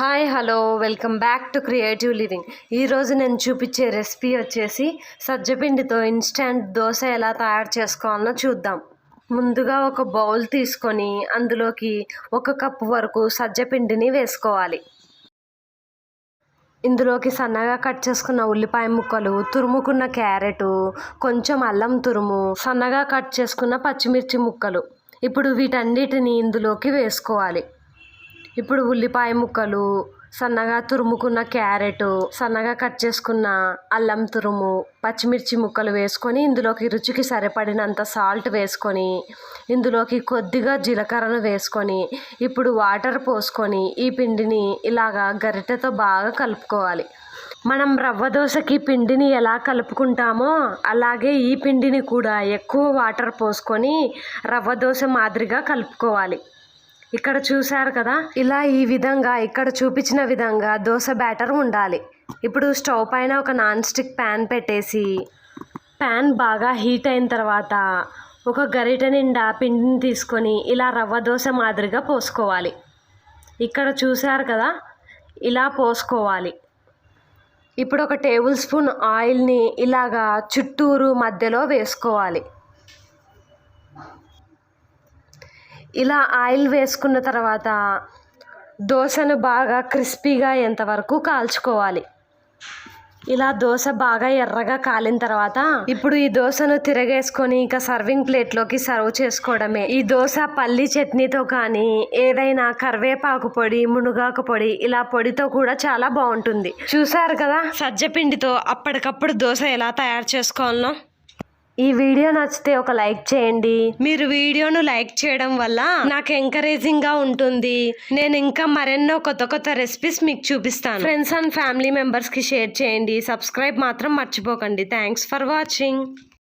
Hi hello welcome back to creative living. ఈరోజు నేను చూపించే రెసిపీ వచ్చేసి సజ్జపిండితో ఇన్స్టంట్ దోశ ఎలా తయారు చేసుకోవాలో చూద్దాం. ముందుగా ఒక బౌల్ తీసుకొని అందులోకి ఒక కప్పు వరకు సజ్జపిండిని వేసుకోవాలి. ఇందులోకి సన్నగా కట్ చేసుకున్న ఉల్లిపాయ ముక్కలు తురుముకున్న క్యారెట్ కొంచెం అల్లం తురుము సన్నగా కట్ చేసుకున్న పచ్చిమిర్చి ముక్కలు. ఇప్పుడు వీటన్నిటిని ఇందులోకి వేసుకోవాలి. ఇప్పుడు ఉల్లిపాయ ముక్కలు సన్నగా తురుముకున్న క్యారెట్ సన్నగా కట్ చేసుకున్న అల్లం తురుము పచ్చిమిర్చి ముక్కలు వేసుకొని ఇందులోకి రుచికి సరిపడినంత సాల్ట్ వేసుకొని ఇందులోకి కొద్దిగా జీలకర్రను వేసుకొని ఇప్పుడు వాటర్ పోసుకొని ఈ పిండిని ఇలాగా గరిటెతో బాగా కలుపుకోవాలి. మనం రవ్వ దోశకి పిండిని ఎలా కలుపుకుంటామో అలాగే ఈ పిండిని కూడా ఎక్కువ వాటర్ పోసుకొని రవ్వ దోశ మాదిరిగా కలుపుకోవాలి. ఇక్కడ చూశారు కదా? ఇలా ఈ విధంగా ఇక్కడ చూపించిన విధంగా దోశ బ్యాటర్ ఉండాలి. ఇప్పుడు స్టవ్ పైన ఒక నాన్ స్టిక్ ప్యాన్ పెట్టేసి ప్యాన్ బాగా హీట్ అయిన తర్వాత ఒక గరిటె నిండా పిండిని తీసుకొని ఇలా రవ్వ దోశ మాదిరిగా పోసుకోవాలి. ఇక్కడ చూశారు కదా? ఇలా పోసుకోవాలి. ఇప్పుడు ఒక టేబుల్ స్పూన్ ఆయిల్ని ఇలాగా చుట్టూరు మధ్యలో వేసుకోవాలి. ఇలా ఆయిల్ వేసుకున్న తర్వాత దోశను బాగా క్రిస్పీగా ఎంతవరకు కాల్చుకోవాలి. ఇలా దోశ బాగా ఎర్రగా కాలిన తర్వాత ఇప్పుడు ఈ దోశను తిరగేసుకొని ఇంకా సర్వింగ్ ప్లేట్లోకి సర్వ్ చేసుకోవడమే. ఈ దోశ పల్లి చట్నీతో కానీ ఏదైనా కరివేపాకు పొడి మునగాకు పొడి ఇలా పొడితో కూడా చాలా బాగుంటుంది. చూసారు కదా? సజ్జ పిండితో అప్పటికప్పుడు దోశ ఎలా తయారు చేసుకోవాలనో? ఈ వీడియో నచ్చితే ఒక లైక్ చేయండి. మీరు వీడియోను లైక్ చేయడం వల్ల నాకు ఎంకరేజింగ్గా ఉంటుంది. నేను ఇంకా మరెన్నో కొత్త కొత్త రెసిపీస్ మీకు చూపిస్తాను. ఫ్రెండ్స్ అండ్ ఫ్యామిలీ మెంబర్స్కి షేర్ చేయండి. సబ్స్క్రైబ్ మాత్రం మర్చిపోకండి. Thanks for watching